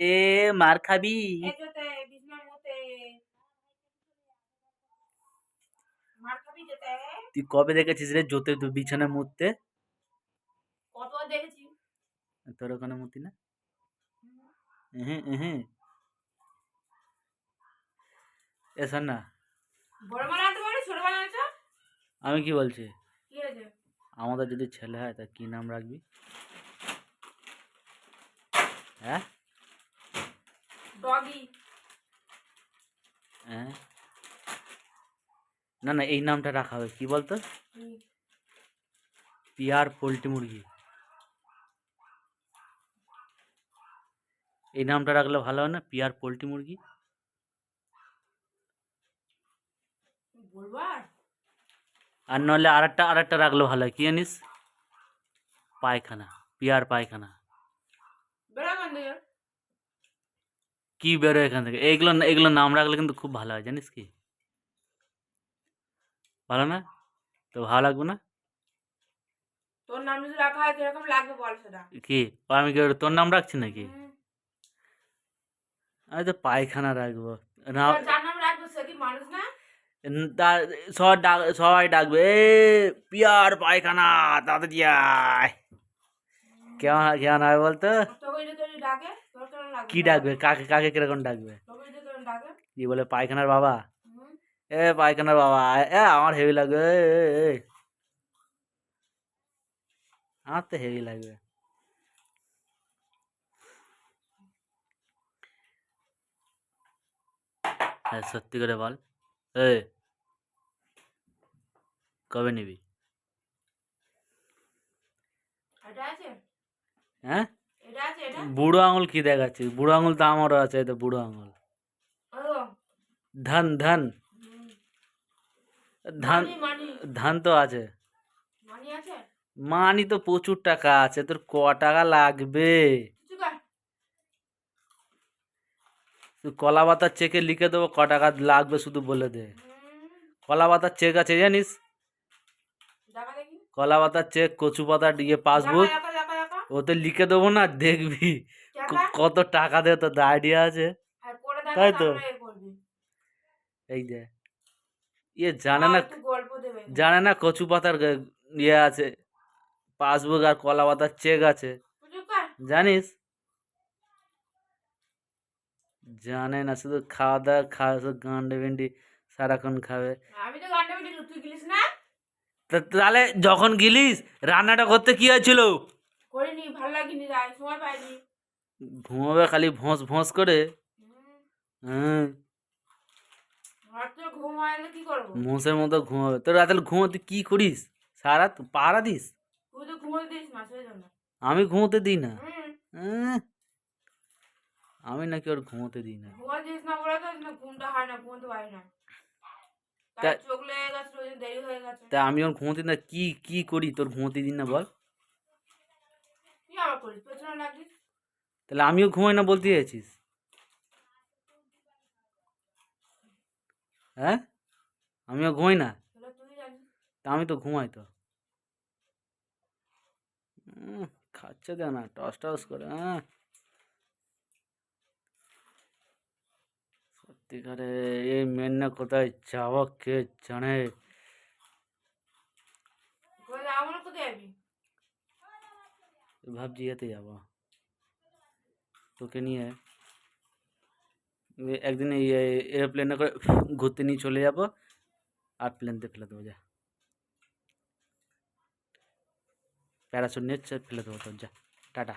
এ মার খাবি? তুই কবে দেখেছিস রে জোতে তুই বিছানায় মুততে তোর ওখানে মুতি না? হ্যাঁ হ্যাঁ এ শোন না আমি কি বলছি? আমাদের যদি ছেলে হয় তা কি নাম রাখবি? হ্যাঁ? ডগি হ্যাঁ? না না এই নামটা রাখা হবে কি বলতো? পিয়ার পোলট্রি মুরগি। এই নামটা রাখলে ভালো হয় না পিয়ার পোলট্রি মুরগি? আর আর নাহলে আরেকটা আরেকটা রাখলে ভালো হয় কি জানিস? পায়খানা পিয়ার পায়খানা বেড়া কান থেকে কি বেরোয় এখান থেকে? এইগুলো এগুলো নাম রাখলে কিন্তু খুব ভালো হয় জানিস কি? ভালো না? তো ভালো লাগবে না? তোর নাম যদি রাখা হয় কীরকম লাগবে বল সেটা? কি? আমি কি তোর নাম রাখছি নাকি? আমি তো পায়খানা রাখব। না সবাই ডাক সবাই ডাকবে এ পিয়ার পায়খানা তাড়াতাড়ি আয়। কেমন কেমন হয় বলতো? ডাকে? কি ডাকবে? কাকে কাকে কীরকম ডাকবে? কি বলে পায়খানার বাবা? এ পায়খানার বাবা। এ আমার হেভি লাগবে। আমার তো হেভি লাগবে। হ্যাঁ সত্যি করে বল। এ কবে নিবি? হ্যাঁ? বুড়ো আঙুল কি দেখাচ্ছিস? বুড়ো আঙুল তো আমারও আছে তো বুড়ো আঙুল। ধান ধান। ধান ধান তো আছে। মানি তো প্রচুর টাকা আছে তোর ক টাকা লাগবে? কলা পাতার চেকে লিখে দেবো ক টাকা লাগবে শুধু বলে দে। কলা পাতার চেক আছে জানিস? কলা পাতার চেক কচু পাতার ইয়ে পাসবুক। দেখা ওতে লিখে দেবো না দেখবি। কত টাকা দেবে তোর আইডিয়া আছে। দেখা তাই তো। এই যে ইয়ে জানে না জানে না কচু পাতার ইয়ে আছে। পাসবুক আর কলা পাতার চেক আছে। জানিস? জানে না শুধু খাওয়া দাওয়া খাওয়া শুধু গান্ডে ভেন্ডি সারাক্ষণ খাবে। আমি তো গানটা মিটি তুই গেলিস না। তা তাহলে যখন গিলিস রান্নাটা করতে কি হয়েছিল? করিনি ভালো লাগেনি যাই সময় পাইনি। ঘুমাবে খালি ভোঁস ভোঁস করে। হ্যাঁ মোষের মতো ঘুমাবে। তোর রাতে ঘুমো তুই কি করিস? সারা পাহারা দিস? তুই আমি ঘুমোতে দিই না। আমি নাকি ওর ঘুমোতে দিই না। তো তাই আমি ওর ঘুমোতে না কি কি করি তোর ঘুমোতে দিই না বল কি আবার করিস পেছনে লাগিস তাহলে আমিও ঘুমাই না বলতে চাইছিস হ্যাঁ? আমিও ঘুমাই না? তা আমি তো ঘুমাই তো। খাচ্ছে দে না টস টস করে হ্যাঁ। সত্যিকারে এই মেন না কোথায় যাওয়া কে জানে। কোথায় যাব না কোথায় যাবি ভাবছি এতে যাব তোকে নিয়ে এ- একদিন এই এরোপ্লেনে করে ঘুরতে নিয়ে চলে যাব আর প্লেনতে ফেলে দেবো যা প্যারাসুট নিয়ে চ- ফেলে দেবো তোর যা টাটা